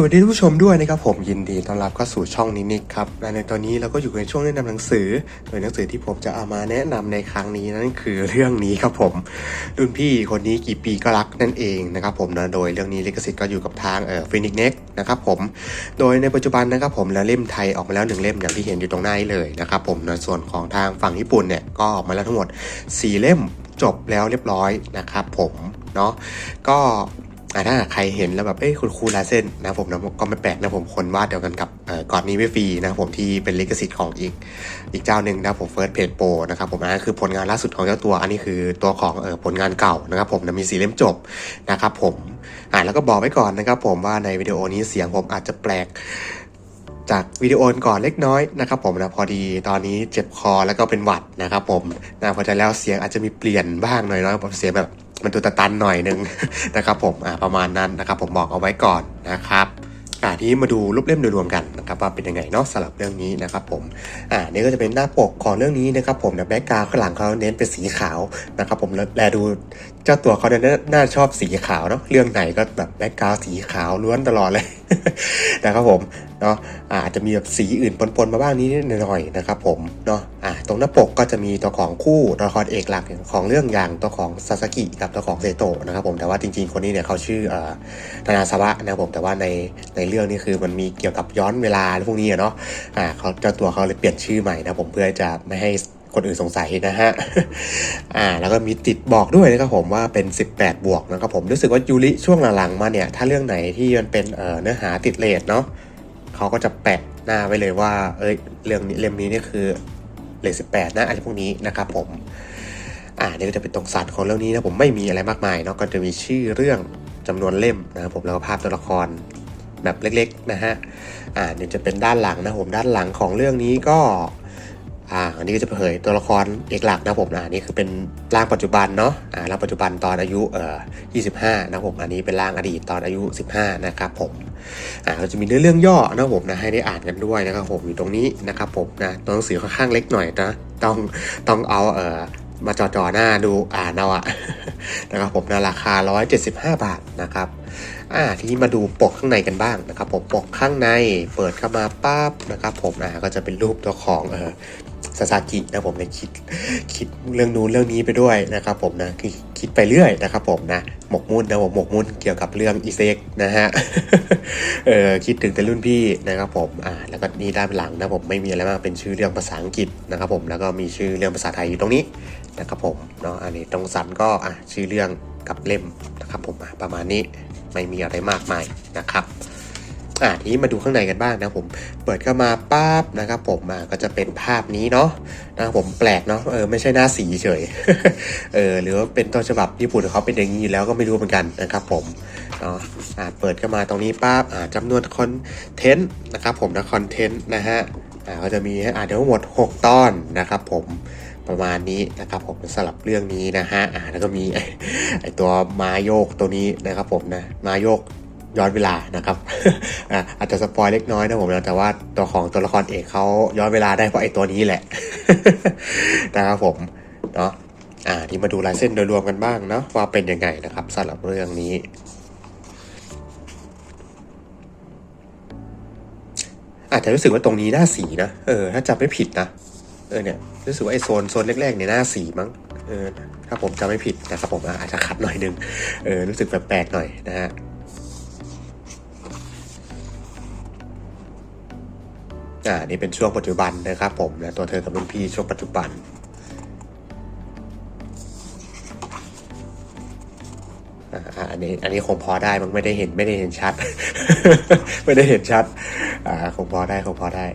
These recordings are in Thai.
สวัสดีท่านผู้ชมด้วยนะครับผมยินดีต้อนรับเข้าสู่ช่องนินิกครับและในตอนนี้เราก็อยู่ในช่วงแนะนำหนังสือ โดยหนังสือที่ผมจะเอามาแนะนำในครั้งนี้นั่นคือเรื่องนี้ครับผมรุ่นพี่คนนี้กี่ปีก็รักนั่นเองนะครับผมนะโดยเรื่องนี้ลิขสิทธิ์ก็อยู่กับทางเอ่อฟินิกเน็กนะครับผมโดยในปัจจุบันนะครับผมแล้วเล่มไทยออกมาแล้วหนึ่งเล่มอย่างที่เห็นอยู่ตรงหน้าเลยนะครับผมในส่วนของทางฝั่งญี่ปุ่นเนี่ยก็ออกมาแล้วทั้งหมด 4 เล่มจบแล้วเรียบร้อยนะครับผมเนาะก็ อ่าถ้าใครเห็นแล้วแบบเอ้ยคุณครูลายเส้นนะผมนะก็ไม่แปลกนะผมคนวาดเดียวกันกับก่อนนี้ไม่ฟรีนะผมที่เป็นลิขสิทธิ์ของอีก อีกเจ้าหนึ่งนะผมเฟิร์สเพจโปนะครับผมอันนั้นคือผลงานล่าสุดของเจ้าตัว อันนี้คือตัวของเออผลงานเก่านะครับผมนะมีสีเล่มจบนะครับผมอ่าแล้วก็บอกไว้ก่อนนะครับผมว่าในวิดีโอนี้เสียงผมอาจจะแปลกจากวิดีโอก่อนเล็กน้อยนะครับผมนะพอดีตอนนี้เจ็บคอแล้วก็เป็นหวัดนะครับผมนะพอจะแล้วเสียงอาจจะมีเปลี่ยนบ้างหน่อยเนาะผมเสียงแบบ มันตัวตะตันหน่อยนึงนะครับผมอ่าประมาณนั้นนะครับผมบอกเอาไว้ก่อนนะครับอ่าทีนี้มาดูรูปเล่มโดยรวมกันนะครับว่าเป็นยังไงเนาะสำหรับเรื่องนี้นะครับผมอ่านี่ก็จะเป็นหน้าปกของเรื่องนี้นะครับผมนะแบ็กกราวข้างหลังเขาเน้นเป็นสีขาวนะครับผมแล้วแลดูเจ้าตัวเขาเนี่ยน่าน่าชอบสีขาวเนาะเรื่องไหนก็แบบแบ็กกราวสีขาวล้วนตลอดเลย นะครับผมเนาะอาจจะมีแบบสีอื่นปนๆมาบ้างนิดหน่อยนะครับผมเนาะอ่าตรงหน้าปกก็จะมีตัวของคู่ตัวละครเอกหลักของเรื่องอย่างตัวของซาสกิกับตัวของเซโตะนะครับผมแต่ว่าจริงๆคนนี้เนี่ยเขาชื่อเอ่อนานาซาวะนะครับผมแต่ว่าในในเรื่องนี้คือมันมีเกี่ยวกับย้อนเวลาอะไรพวกนี้เนาะอ่าเขาเจ้าตัวเขาเลยเปลี่ยนชื่อใหม่นะผมเพื่อจะไม่ให้ คนอื่นสงสัยนะฮะ อ่า แล้วก็มีติดบอกด้วยนะครับผมว่าเป็น 18 บวกนะครับผมรู้สึกว่ายูริช่วงหลังๆมาเนี่ย ถ้าเรื่องไหนที่มันเป็นเอ่อเนื้อหาติดเลทเนาะเขาก็จะแปะหน้าไว้เลยว่า เอ้ยเรื่องนี้เล่มนี้เนี่ยคือเลท18นะอะไรพวกนี้นะครับผม อ่านี่ก็จะเป็นตรงสันของเรื่องนี้นะผมไม่มีอะไรมากมายเนาะก็จะมีชื่อเรื่องจำนวนเล่มนะครับผมแล้วก็ภาพตัวละครแบบเล็กๆนะฮะ อ่าเนี่ยวจะเป็นด้านหลังนะผมด้านหลังของเรื่องนี้ก็ อ่าอันนี้ก็จะเผยตัวละครเอกหลักนะผมอ่านี่คือเป็นร่างปัจจุบันเนาะอ่าร่างปัจจุบันตอนอายุเอ่อ25นะผมอันนี้เป็นร่างอดีตตอนอายุ 15 นะครับผมอ่าเราจะมีเนื้อเรื่องย่อนะผมนะให้ได้อ่านกันด้วยนะครับผมอยู่ตรงนี้นะครับผมนะตัวหนังสือค่อนข้างเล็กหน่อยนะต้องต้องเอาเอ่อมาจอจอหน้าดูอ่านเอาอะนะครับผมนะราคา 175 บาทนะครับอ่าทีนี้มาดูปกข้างในกันบ้างนะครับผมปกข้างในเปิดเข้ามาปั๊บนะครับผมอ่าก็จะเป็นรูปตัวของเออ ซาซากินะผมเนี่ยคิดคิดเรื่องนู้นเรื่องนี้ไปด้วยนะครับผมนะคือคิดไปเรื่อยนะครับผมนะหมกมุ่นนะผมหมกมุ่นเกี่ยวกับเรื่องอีเซ็กนะฮะเออคิดถึงแต่รุ่นพี่นะครับผมอ่าแล้วก็นี่ด้านหลังนะผมไม่มีอะไรมากเป็นชื่อเรื่องภาษาอังกฤษนะครับผมแล้วก็มีชื่อเรื่องภาษาไทยอยู่ตรงนี้นะครับผมเนาะอันนี้ตรงสันก็อะชื่อเรื่องกับเล่มนะครับผมประมาณนี้ไม่มีอะไรมากมายนะครับ อ่าทีนี้มาดูข้างในกันบ้างนะผมเปิดเข้ามาปั๊บนะครับผมอ่าก็จะเป็นภาพนี้เนาะนะผมแปลกเนาะเออไม่ใช่หน้าสีเฉยเออหรือว่าเป็นต้นฉบับญี่ปุ่นเขาเป็นอย่างนี้อยู่แล้วก็ไม่รู้เหมือนกันนะครับผมเนาะอ่าเปิดเข้ามาตรงนี้ปั๊บอ่าจำนวนคอนเทนต์นะครับผมนะคอนเทนต์นะฮะอ่าก็จะมีอ่าทั้งหมด 6 ตอนนะครับผมประมาณนี้นะครับผมสำหรับเรื่องนี้นะฮะอ่าแล้วก็มีไอ้ไอตัวมาโยกตัวนี้นะครับผมนะมาโยก ย้อนเวลานะครับอะอาจจะสปอยเล็กน้อยนะผมนะแต่ว่าตัวของตัวละครเอกเขาย้อนเวลาได้เพราะไอ้ตัวนี้แหละนะครับผมเนาะอ่าที่มาดูลายเส้นโดยรวมกันบ้างเนาะว่าเป็นยังไงนะครับสำหรับเรื่องนี้อาจจะรู้สึกว่าตรงนี้หน้าสีนะเออถ้าจำไม่ผิดนะเออเนี่ยรู้สึกว่าไอ้โซนโซนแรกๆเนี่ยหน้าสีมั้งเออถ้าผมจำไม่ผิดนะครับผมอาจจะขัดหน่อยนึงเออรู้สึกแปลกๆหน่อยนะฮะ อ่านี่เป็นช่วงปัจจุบันนะครับผมนะตัวเธอกับรุ่นพี่ช่วงปัจจุบันอ่าอันนี้อันนี้คงพอได้มันไม่ได้เห็นไม่ได้เห็นชัด ไม่ได้เห็นชัดอ่าคงพอได้คงพอได้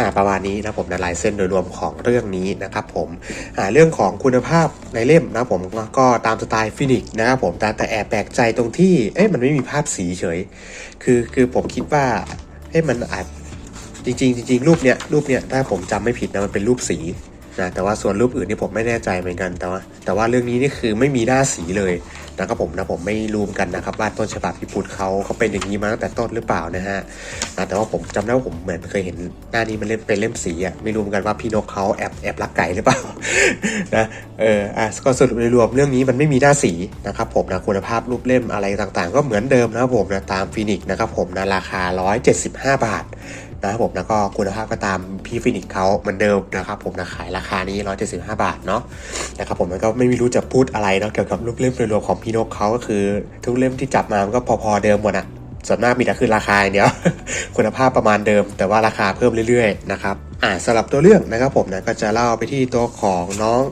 อ่าประมาณนี้นะผมนะลายเส้นโดยรวมของเรื่องนี้นะครับผมอ่าเรื่องของคุณภาพในเล่มนะผมก็ตามสไตล์ฟินิกส์นะครับผมแต่แต่แอบแปลกใจตรงที่เอ๊ะมันไม่มีภาพสีเฉย คือคือผมคิดว่าเอ๊ะมันอาจจริงๆจริงๆรูปเนี้ยรูปเนี้ยถ้าผมจำไม่ผิดนะมันเป็นรูปสีนะแต่ว่าส่วนรูปอื่นนี่ผมไม่แน่ใจเหมือนกันแต่ว่าแต่ว่าเรื่องนี้นี่คือไม่มีหน้าสีเลย นะครับผมนะผมไม่รู้เหมือนกันนะครับว่าต้นฉบับพี่พุทธเขาเขาเป็นอย่างนี้มาตั้งแต่ต้นหรือเปล่านะฮะแต่ว่าผมจำได้ว่าผมเหมือนเคยเห็นหน้านี้มันเล่นเป็นเล่มสีอะไม่รู้เหมือนกันว่าพี่นกเขาแอบแอบรักไก่หรือเปล่านะเอออะก็สรุปโดยรวมเรื่องนี้มันไม่มีหน้าสีนะครับผมนะคุณภาพรูปเล่มอะไรต่างๆ ก็เหมือนเดิมนะครับผมนะตามฟินิกนะครับผมนะราคา 175 บาท นะครับผมแล้วก็คุณภาพก็ตามพี่ฟินิกเขาเหมือนเดิมนะครับผมนะขายราคานี้ 175 บาทเนาะนะครับผมมันก็ไม่รู้จะพูดอะไรเนาะเกี่ยวกับรูปเล่มโดยรวมของพี่นกเขาก็คือทุกเล่มที่จับมามันก็พอๆเดิมหมดอะส่วนมากมีแต่คือราคาอย่างเดียว คุณภาพประมาณเดิม แต่ว่าราคาเพิ่มเรื่อยๆนะครับอ่าสำหรับตัวเรื่องนะครับผมนะก็จะเล่าไปที่ตัวของน้อง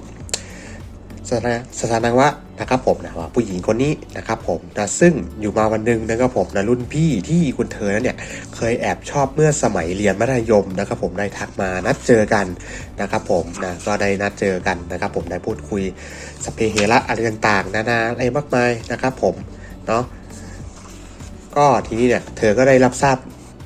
สถานะสถานะวะนะครับผมนะว่าผู้หญิงคนนี้นะครับผมนะซึ่งอยู่มาวันหนึ่งนะครับผมนะรุ่นพี่ที่คุณเธอนั้นเนี่ยเคยแอบชอบเมื่อสมัยเรียนมัธยมนะครับผมได้ทักมานัดเจอกันนะครับผมนะก็ได้นัดเจอกันนะครับผมได้พูดคุยสเพเหระอะไรต่างๆ นานาอะไรมากมายนะครับผมเนาะก็ทีนี้เนี่ยเธอก็ได้รับทราบ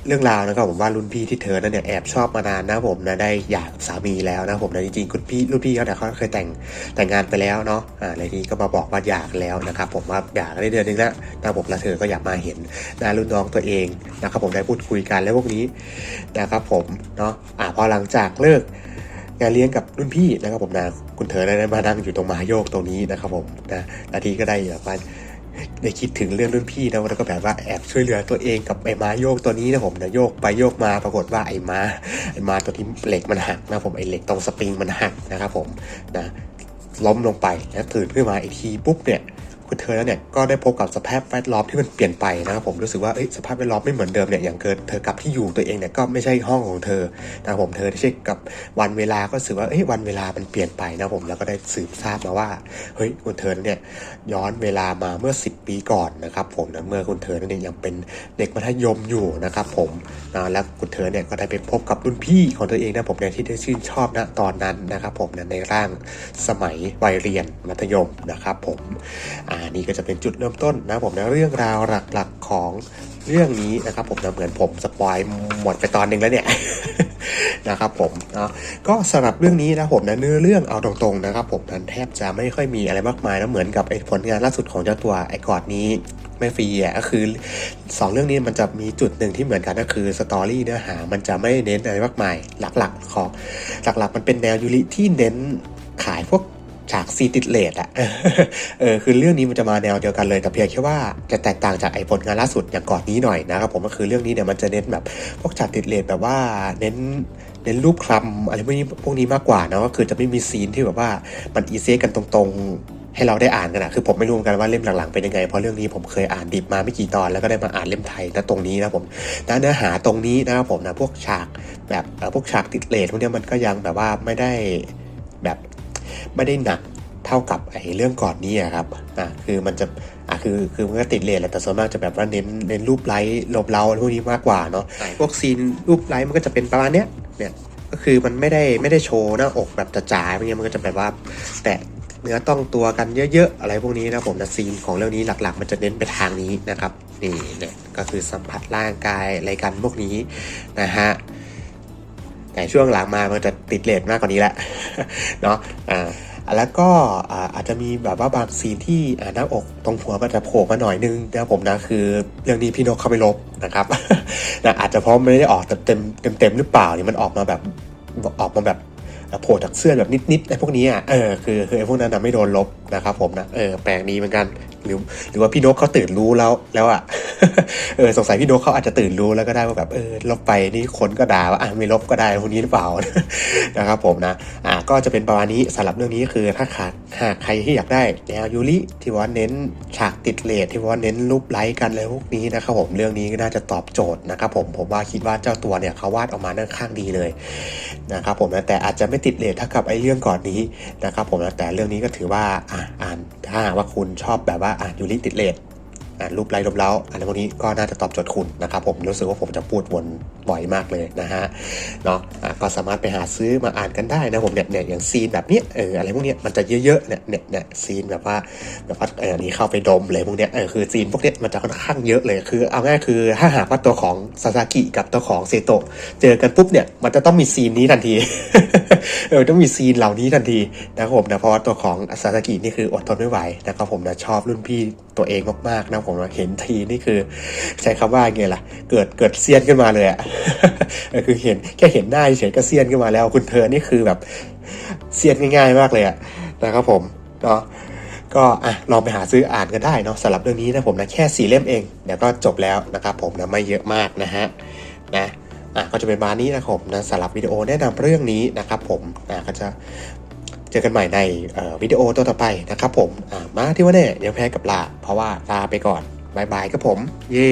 เรื่องราวนะครับผมว่ารุ่นพี่ที่เธอนั้นเนี่ยแอบชอบมานานนะผมนะได้หย่ากสามีแล้วนะผมนะจริงๆคุณพี่รุ่นพี่เขาเนี่ยเขาเคยแต่งแต่งงานไปแล้วเนาะอ่าในนี้ก็มาบอกว่าอยากแล้วนะครับผมว่าอยากได้เดือนนึงแล้วนะครับผมแล้วเธอก็อยากมาเห็นหน้ารุ่นน้องตัวเองนะครับผมได้พูดคุยกันแล้วพวกนี้นะครับผมเนาะอ่าพอหลังจากเลิกงานเลี้ยงกับรุ่นพี่นะครับผมนะคุณเธอได้มานั่งอยู่ตรงมาโยกตรงนี้นะครับผมนะนาทีก็ได้แบบว่า ได้คิดถึงเรื่องรุ่นพี่นะแล้วก็แบบว่าแอบช่วยเหลือตัวเองกับไอ้ม้าโยกตัวนี้นะผมนะโยกไปโยกมาปรากฏว่าไอ้ม้าไอ้ม้าตัวที่เหล็กมันหักนะผมไอ้เหล็กตรงสปริงมันหักนะครับผมนะล้มลงไปแล้วตื่นขึ้นมาอีกทีปุ๊บเนี่ย คุณเธอแล้วเนี่ยก็ได้พบกับสภาพแวดล้อมที่มันเปลี่ยนไปนะครับผมรู้สึกว่าเอ้ยสภาพแวดล้อมไม่เหมือนเดิมเนี่ยอย่างเกิดเธอกลับที่อยู่ตัวเองเนี่ยก็ไม่ใช่ห้องของเธอนะครับผมเธอได้เช็คกับวันเวลาก็รู้สึกว่าเอ้ยวันเวลามันเปลี่ยนไปนะครับผมแล้วก็ได้สืบทราบมาว่าเฮ้ยคุณเธอเนี่ยย้อนเวลามาเมื่อ 10 ปีก่อนนะครับผมนะเมื่อคุณเธอเนี่ยยังเป็นเด็กมัธยมอยู่นะครับผมนะแล้วคุณเธอเนี่ยก็ได้ไปพบกับรุ่นพี่ของตัวเองนะผมเนี่ที่ได้ชื่นชอบนะตอนนั้นนะครับผมนะในร่างสมัยวัยเรียนมัธยมนะครับผมอ่านี่ก็จะเป็นจุดเริ่มต้นนะผมนะเรื่องราวหลักๆของเรื่องนี้นะครับผมนะเหมือนผมสปอยหมดไปตอนหนึ่งแล้วเนี่ยนะครับผมนะก็สำหรับเรื่องนี้นะผมนะเนื้อเรื่องเอาตรงๆนะครับผมนั้นแทบจะไม่ค่อยมีอะไรมากมายนะเหมือนกับไอ้ผลงานล่าสุดของเจ้าตัวไอ้กอดนี้ไม่ฟรีอะก็คือสองเรื่องนี้มันจะมีจุดหนึ่งที่เหมือนกันก็คือสตอรี่เนื้อหามันจะไม่เน้นอะไรมากมายหลักๆ ของหลักๆ มันเป็นแนวยูริที่เน้นขายพวก ฉากซีติดเลดอะเออคือเรื่องนี้มันจะมาแนวเดียวกันเลยแต่เพียงแค่ว่าจะแตกต่างจากไอผลงานล่าสุดอย่างก่อนนี้หน่อยนะครับผมก็คือเรื่องนี้เนี่ยมันจะเน้นแบบพวกฉากติดเลดแบบว่าเน้นเน้นรูปคลำอะไรพวกนี้พวกนี้มากกว่านะก็คือจะไม่มีซีนที่แบบว่ามันอีเซกันตรงๆ ให้เราได้อ่านกันอะคือผมไม่รู้เหมือนกันว่าเล่มหลังๆเป็นยังไง เพราะเรื่องนี้ผมเคยอ่านดิบมาไม่กี่ตอนแล้วก็ได้มาอ่านเล่มไทยนะตรงนี้นะผมนะเนื้อหาตรงนี้นะครับผมนะพวกฉากแบบพวกฉากติดเลดพวกนี้มันก็ยังแบบว่าไม่ได้แบบ ไม่ได้หนักเท่ากับไอ้เรื่องก่อนนี้อะครับอะคือมันจะอะคือคือมันก็ติดเลนแหละแต่ส่วนมากจะแบบว่าเน้นเน้นรูปไลท์ลบเล้าอะไรพวกนี้มากกว่าเนาะพวกซีนรูปไลท์มันก็จะเป็นประมาณเนี้ยเนี่ยก็คือมันไม่ได้ไม่ได้โชว์หน้าอกแบบจ๋าๆอย่างเงี้ยมันก็จะแบบว่า แตะเนื้อต้องตัวกันเยอะๆ อะไรพวกนี้นะผมแต่ซีนของเรื่องนี้หลักๆ มันจะเน้นไปทางนี้นะครับนี่เนี่ยก็คือสัมผัสร่างกายอะไรกันพวกนี้นะฮะ แต่ช่วงหลังมามันจะติดเลทมากกว่านี้แหละเนาะอ่าแล้วก็อาจจะมีแบบว่าบางซีนที่หน้าอกตรงหัวมันจะโผล่มาหน่อยนึงนะผมนะคือเรื่องนี้พี่นกเขาไม่ลบนะครับนะอาจจะเพราะไม่ได้ออกเต็มเต็มเต็มหรือเปล่านี่มันออกมาแบบออกมาแบบโผล่จากเสื้อแบบนิดๆไอ้พวกนี้อะเออคือคือไอ้พวกนั้นไม่โดนลบ นะครับผมนะเออแปลกนี้เหมือนกันหรือหรือว่าพี่นกเขาตื่นรู้แล้วแล้วอะเออสงสัยพี่นกเขาอาจจะตื่นรู้แล้วก็ได้ว่าแบบเออลบไปนี่คนก็ด่าว่าอะไม่ลบก็ได้พวกนี้หรือเปล่านะครับผมนะอ่าก็จะเป็นประมาณนี้สำหรับเรื่องนี้คือถ้าขาดหากใครที่อยากได้แนวยูริที่ว่าเน้นฉากติดเลทที่ว่าเน้นรูปไลค์กันเลยพวกนี้นะครับผมเรื่องนี้ก็น่าจะตอบโจทย์นะครับผมผมว่าคิดว่าเจ้าตัวเนี่ยเขาวาดออกมาค่อนข้างดีเลยนะครับผมนะแต่อาจจะไม่ติดเลทเท่ากับไอ้เรื่องก่อนนี้นะครับผมนะแต่เรื่องนี้ก็ถือว่าอ่าอ่านถ้าว่าคุณชอบแบบว่าอ่านยูริติดเลท รูปไร้ลมเล้าอะไรพวกนี้ก็น่าจะตอบโจทย์คุณนะครับผมรู้สึกว่าผมจะพูดวนบ่อยมากเลยนะฮะเนาะก็สามารถไปหาซื้อมาอ่านกันได้นะผมเนี่ยเนี่ยอย่างซีนแบบเนี้ยเอออะไรพวกเนี้ยมันจะเยอะๆเนี่ยเนี่ยเนี่ยซีนแบบว่าแบบว่าเออนี่เข้าไปดมเลยพวกเนี้ยเออคือซีนพวกเนี้ยมันจะค่อนข้างเยอะเลยคือ เอาง่ายคือถ้าหากว่าตัวของซาซากิกับตัวของเซโตะเจอกันปุ๊บเนี่ยมันจะต้องมีซีนนี้ทันทีเออต้องมีซีนเหล่านี้ทันทีนะครับผมนะเพราะว่าตัวของซาซากินี่คืออดทนไม่ไหวนะครับผมนะชอบรุ่นพี่ตัวเองมากๆนะผมเห็นทีนี่คือ ใช้คำว่าไงล่ะ เกิดเกิดเซียนขึ้นมาเลยอะเออคือเห็นแค่เห็นหน้าเฉยก็เซียนขึ้นมาแล้ว คุณเธอนี่คือแบบเซียนง่ายๆมากเลยอะนะครับผมเนาะก็อะลองไปหาซื้ออ่านกันได้เนาะสำหรับเรื่องนี้นะผมนะแค่สี่เล่มเองเดี๋ยวก็จบแล้วนะครับผมนะไม่เยอะมากนะฮะนะอะก็จะเป็นมานี้นะครับผมนะสำหรับวิดีโอแนะนำเรื่องนี้นะครับผมอะก็จะ เจอกันใหม่ในวิดีโอตัวต่อไปนะครับผมมาที่ว่าเน่เดี๋ยวแพ้กับลา เพราะว่าลาไปก่อนบายบายครับผม เย้